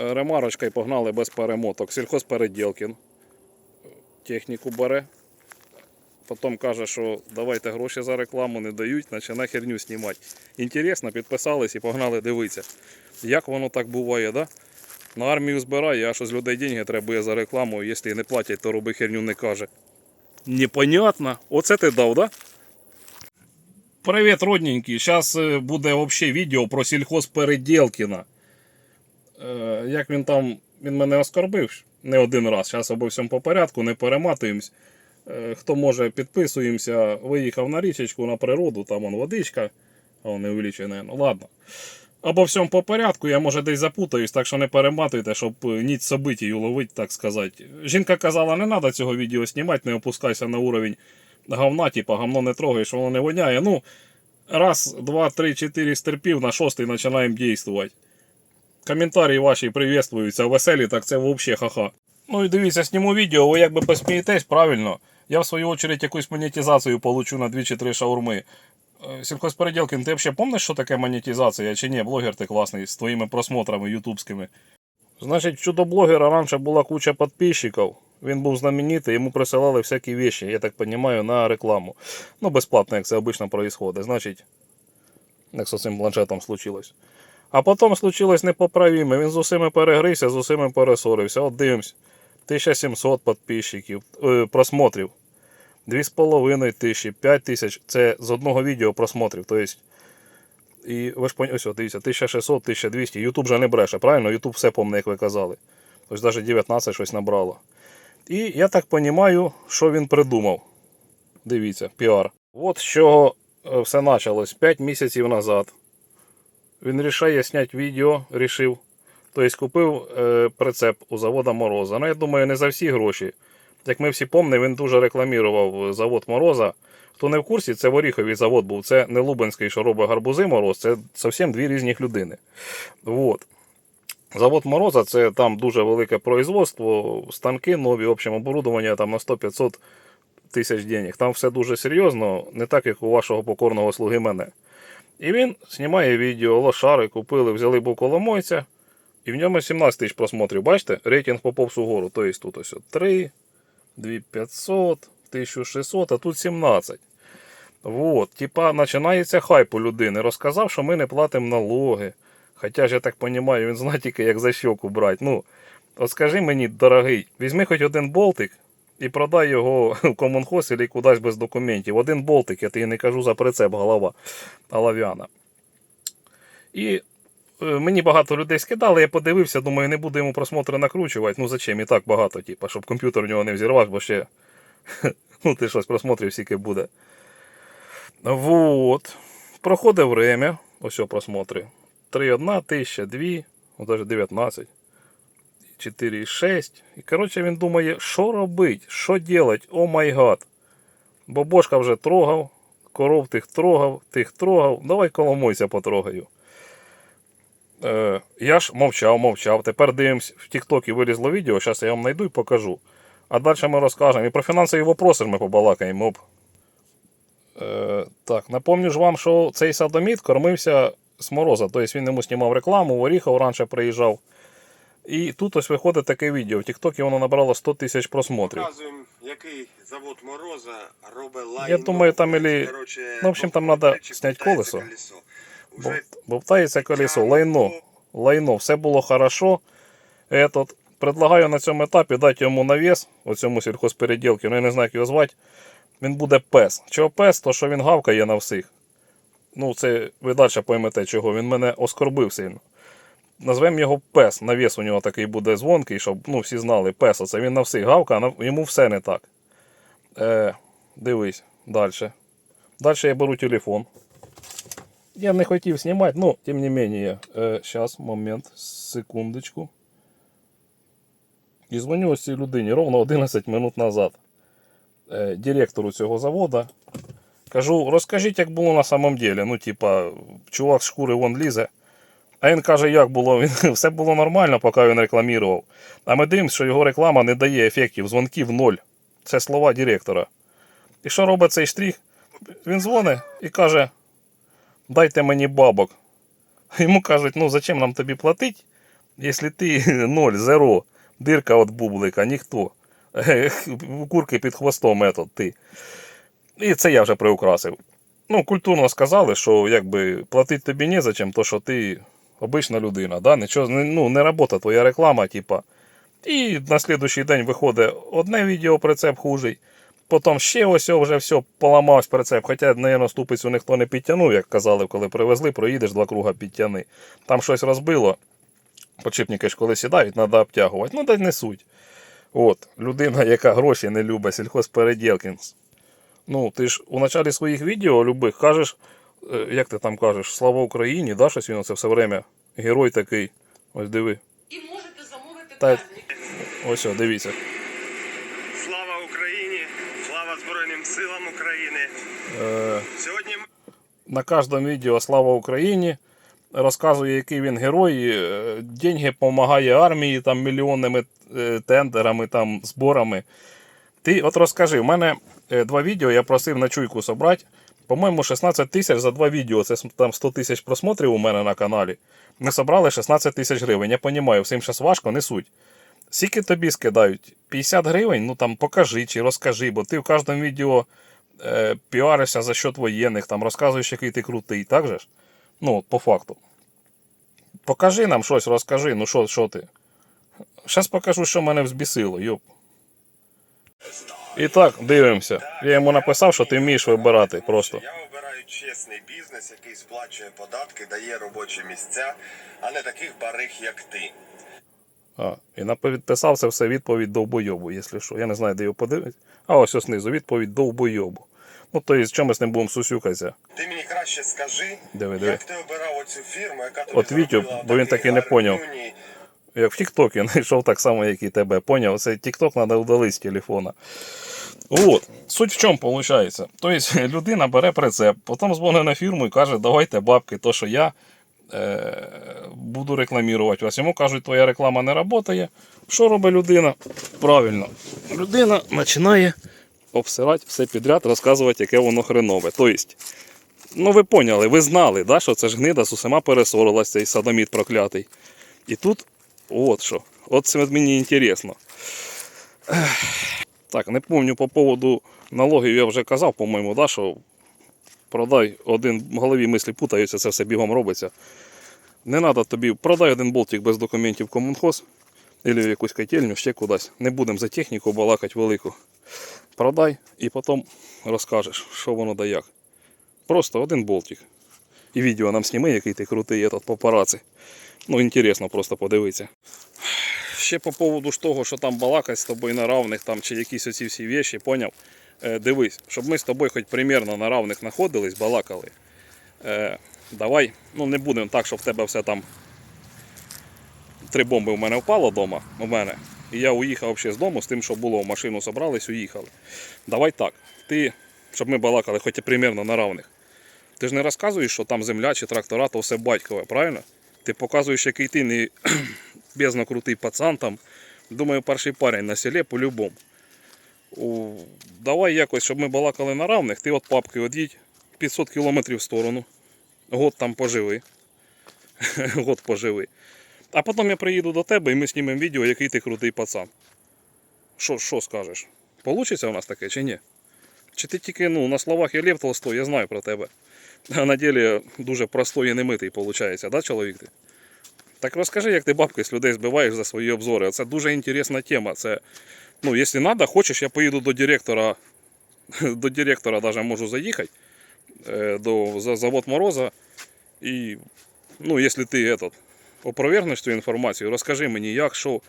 Е, Ремарочка і погнали без перемоток. Сільхозпереділкін. Техніку бере. Потім каже, що давайте гроші за рекламу не дають, наче на херню знімати. Інтересно, підписались і погнали дивитися. Як воно так буває, да? На армію збирає, а що з людей деньги треба за рекламу, якщо не платять, то роби херню не каже. Непонятно. Оце ти дав, да? Привіт, родненький. Зараз буде взагалі відео про сільхоз Передєлкіна. Е, Як він там, він мене оскорбив не один раз. Зараз обо всьому по порядку, не перематуємось. Е, Хто може, підписуємося. Виїхав на річечку, на природу, там вон водичка. А не увеличує, ну ладно. Обо всьому по порядку, я може десь запутаюсь, так що не перематуйте, щоб е, ніч событий уловити, так сказати. Жінка казала, не треба цього відео знімати, не опускайся на уровень говна, типа говно не трогаєш, воно не воняє. Ну, раз, два, три, чотири стерпів, на шостий починаємо дійствувати. Коментарі ваші приветствуються, веселі, так це взагалі ха-ха. Ну і дивіться, зніму відео, ви якби посмієтесь, правильно. Я в свою очередь якусь монетизацію получу на 2 чи 3 шаурми. Е, Сільхозпереділкін, ти взагалі пам'ятаєш, що таке монетизація чи ні? Блогер ти класний з твоїми просмотрами ютубськими. Значить, чудо-блогера раніше була куча підписчиків. Він був знаменитий, йому присилали всякі вещи, я так розумію, на рекламу. Ну, безплатно, як це обично відбувається. Значить, як з цим планшетом случилось. А потім случилось непоправіме. Він з усіми перегрився, з усіми пересорився. От дивимось. 1700 підписчиків, е, просмотрів. 2,5 тисячі, 5 тисяч. Це з одного відео просмотрів. Тобто, і ви ж ось, дивіться, 1600, 1200. Ютуб же не бреше, правильно? Ютуб все помне, як ви казали. Ось навіть 19 щось набрало. І я так розумію, що він придумав. Дивіться, піар. От з чого е, все почалось 5 місяців назад. Він рішає зняти відео, рішив. Тобто купив е, прицеп у завода Мороза. Ну, я думаю, не за всі гроші. Як ми всі пам'ятаємо, він дуже рекламував завод Мороза. Хто не в курсі, це в Оріхові завод був. Це не Лубенський, що робить гарбузи Мороз, це зовсім дві різні людини. Вот. Завод Мороза це там дуже велике производство, станки нові, в общем, оборудовання там на 100-500 тисяч денег. Там все дуже серйозно, не так, як у вашого покорного слуги мене. І він знімає відео, лошари купили, взяли був коломойця, і в ньому 17 тисяч просмотрів. Бачите, рейтинг поповз угору. Тобто тут ось 3, 2500, 1600, а тут 17. Вот, типа, починається хайп у людини. Розказав, що ми не платимо налоги. Хоча ж я так розумію, він знає тільки, як за щоку брати. Ну, от скажи мені, дорогий, візьми хоч один болтик і продай його в комунхоз або кудись без документів. Один болтик, я тобі не кажу за прицеп, голова олов'яна. І е, мені багато людей скидали, я подивився, думаю, не буду йому просмотри накручувати. Ну зачем? І так багато, типу, щоб комп'ютер у нього не взірвав, бо ще ну, ти щось просмотрів скільки буде. Вот. Проходить время. Ось просмотри. 3,1 тисяча, 2, ну, навіть 19. 4,6. І коротше він думає, що робить, що делать, о май гад. Бобошка вже трогав, коров тих трогав, тих трогав. Давай коломойся потрогаю. Е, я ж мовчав, мовчав. Тепер дивимось, в Тіктокі вилізло відео, зараз я вам знайду і покажу. А далі ми розкажемо. І про фінансові вопроси ми побалакаємо. Е, так, напомню ж вам, що цей садоміт кормився з мороза. Тобто він йому знімав рекламу, в Оріхов раніше приїжджав. І тут ось виходить таке відео. В Тіктокі воно набрало 100 тисяч просмотрів. Показуємо, який завод Мороза робить лайно. Я думаю, там ілі- ну, в общем, там болтається снять колесо. Бовтається колесо, лайно. Лайно, все було хорошо. Этот, предлагаю на цьому етапі дати йому навіс, оцьому сільхозпереділки, ну я не знаю, як його звати. Він буде пес. Чого пес? То що він гавкає на всіх. Ну, це ви далі поймете, чого. Він мене оскорбив сильно. Назвемо його пес. Навіс у нього такий буде дзвонкий, щоб ну, всі знали, пес. Оце він на всіх гавкає, а йому все не так. Е, дивись, далі. Далі я беру телефон. Я не хотів знімати, ну, тим не менее. Е, Сейчас, момент, секундочку. І дзвоню ось цій людині ровно 11 минут назад. Е, директору цього заводу. Кажу, розкажіть, як було на самом деле. Ну, типа, чувак з шкури вон лізе. А він каже, як було. Все було нормально, поки він рекламував. А ми дивимося, що його реклама не дає ефектів, дзвонків ноль. Це слова директора. І що робить цей штрих? Він дзвонить і каже: дайте мені бабок. Йому кажуть, ну зачем нам тобі платити? Якщо ти ноль, зеро, дирка від бублика, ніхто. Курки під хвостом метод ти. І це я вже приукрасив. Ну, культурно сказали, що якби платити тобі не зачем, то що ти обична людина, да? Нічого, ну, не робота твоя реклама, типа. І на слідуючий день виходить одне відео прицеп хужий. Потім ще ось вже все поламався прицеп. Хоча, навіть, ступицю ніхто не підтягнув, як казали, коли привезли, проїдеш два круга підтяни. Там щось розбило. Подшипники ж коли сідають, треба обтягувати. Ну, дай не суть. От, людина, яка гроші не любить, сільхозпереділкін. Ну, ти ж у началі своїх відео любих кажеш, як ти там кажеш, слава Україні, да, щось він це все время. Герой такий. Ось диви. І можете замовити Та- праздник. Ось, о, дивіться. Слава Україні! Слава Збройним силам України! Е, Сьогодні на кожному відео Слава Україні. Розказує, який він герой, е, деньги допомагає армії там мільйонними е, тендерами, там, зборами. Ти от розкажи, в мене е, два відео, я просив на чуйку собрати. По-моєму, 16 тисяч за два відео. Це там 100 тисяч просмотрів у мене на каналі. Ми собрали 16 тисяч гривень. Я розумію, всім зараз важко, не суть. Скільки тобі скидають? 50 гривень? Ну там покажи чи розкажи, бо ти в кожному відео е, піаришся за счет воєнних, там розказуєш, який ти крутий, так же ж? Ну, по факту. Покажи нам щось, розкажи, ну що, ти? Щас покажу, що мене взбісило, йоп. І так, дивимося. Я йому написав, що ти вмієш вибирати просто. Я обираю чесний бізнес, який сплачує податки, дає робочі місця, а не таких бариг, як ти. А, і напи- підписав це все відповідь довбойобу, якщо що. Я не знаю, де його подивитися. А ось ось знизу, відповідь довбойобу. Ну, то є, чому ми з ним будемо сусюкатися? Ти мені краще скажи, Диви, диви. як ти обирав оцю фірму, яка тобі От Вітю, бо він такий так і не поняв. Як в Тіктокі знайшов так само, як і тебе. Поняв? Це Тікток треба удалити з телефона. От, суть в чому виходить? Тобто людина бере прицеп, потім дзвонить на фірму і каже, давайте бабки, то що я е, буду рекламувати вас. Йому кажуть, твоя реклама не працює. Що робить людина? Правильно. Людина починає обсирати все підряд, розказувати, яке воно хренове. Тобто, ну ви поняли, ви знали, да, що це ж гнида з усіма пересорилась, цей садоміт проклятий. І тут от що. От це мені інтересно. Так, не пам'ятаю по поводу налогів, я вже казав, по-моєму, да, що продай один в голові мислі путаються, це все бігом робиться. Не треба тобі, продай один болтик без документів комунхоз, або в якусь котельню, ще кудись. Не будемо за техніку балакати велику. Продай і потім розкажеш, що воно да як. Просто один болтик. І відео нам сніми, який ти крутий, этот папараці. Ну, інтересно просто подивитися. Ще по поводу того, що там балакать з тобою на равних, там, чи якісь оці всі вещі, поняв? Е, дивись, щоб ми з тобою хоч примірно на равних знаходились, балакали. Е, давай, ну не будемо так, щоб в тебе все там. Три бомби в мене впало вдома, у мене. І я уїхав взагалі з дому з тим, що було, в машину собрались, уїхали. Давай так, ти, щоб ми балакали хоч і примірно на равних. Ти ж не розказуєш, що там земля чи трактора, то все батькове, правильно? Ти показуєш, який ти не безно крутий пацан там. Думаю, перший парень на селі по-любому. Давай якось, щоб ми балакали на равних, ти от папки од'їдь 500 кілометрів в сторону. Год там поживи. Год поживи. А потім я приїду до тебе і ми знімемо відео, який ти крутий пацан. Що, що скажеш? Получиться у нас таке чи ні? Чи ти тільки ну, на словах я Лев Толстой, я знаю про тебе. А на ділі дуже простой і немитий виходить, да, чоловік ти? Так розкажи, як ти бабки з людей збиваєш за свої обзори. Це дуже інтересна тема. Це, ну, якщо треба, хочеш, я поїду до директора. До директора даже можу заїхати. е, До за завод Мороза. І, ну, якщо ти этот, опровергнеш цю інформацію, розкажи мені, як, що.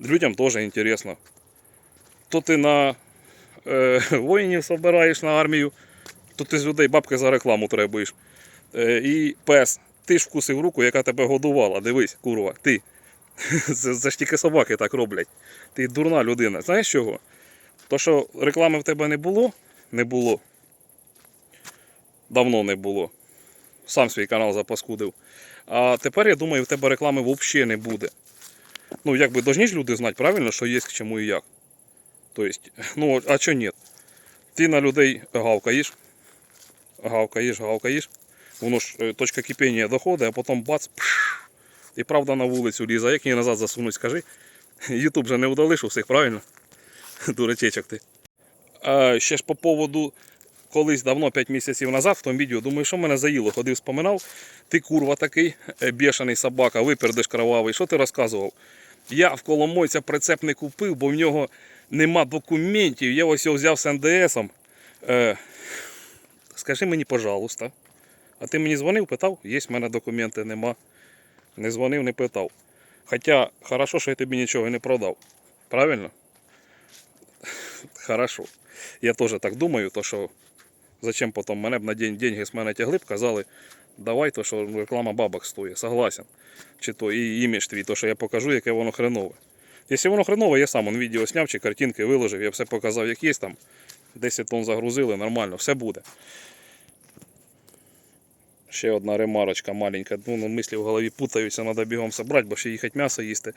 Людям теж інтересно. То ти на е, воїнів збираєш на армію, то ти з людей бабки за рекламу требуєш. Е, і пес, ти ж вкусив руку, яка тебе годувала. Дивись, курва, ти. Це, це ж тільки собаки так роблять. Ти дурна людина. Знаєш чого? То, що реклами в тебе не було, не було. Давно не було. Сам свій канал запаскудив. А тепер, я думаю, в тебе реклами взагалі не буде. Ну, якби должні ж люди знати, правильно, що є к чому і як. Тобто, ну, а що ні? Ти на людей гавкаєш, гавкаєш, гавкаєш. Воно ж е, точка кипіння доходить, а потім бац, пш, І правда на вулицю лізе, як її назад засунуть, скажи. Ютуб же не удалиш у всіх, правильно? Дурачечок ти. А, ще ж по поводу колись давно, 5 місяців назад, в тому відео, думаю, що мене заїло, ходив, споминав. Ти курва такий, е, бешений собака, випердиш кровавий. Що ти розказував? Я в Коломойця прицеп не купив, бо в нього нема документів. Я ось його взяв з НДСом. Скажи мені, пожалуйста. А ти мені дзвонив, питав? Є в мене документи, нема. Не дзвонив, не питав. Хоча, хорошо, що я тобі нічого не продав. Правильно? Хорошо. Я теж так думаю, то що зачем потім мене б на день деньги з мене тягли б, казали, давай, то що реклама бабок стоїть, согласен. Чи то і імідж твій, то що я покажу, яке воно хренове. Якщо воно хренове, я сам он відео зняв чи картинки виложив, я все показав, як є там. 10 тонн загрузили, нормально, все буде. Ще одна ремарочка маленька. Ну, ну, мислі в голові путаються, треба бігом собрати, бо ще їхати м'ясо їсти.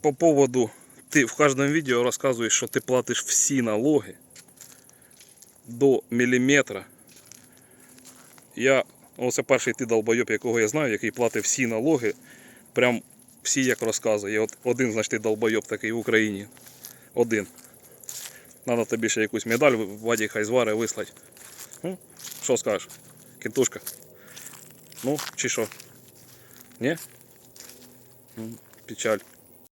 По поводу, ти в кожному відео розказуєш, що ти платиш всі налоги до міліметра. Я, оце перший ти долбойоб, якого я знаю, який платить всі налоги, прям всі як розказує. От один, значить, ти долбойоб такий в Україні. Один. Надо тобі ще якусь медаль Ваді хай звари вислать. Що скажеш? Кентушка? Ну, чи що? Ні? Печаль.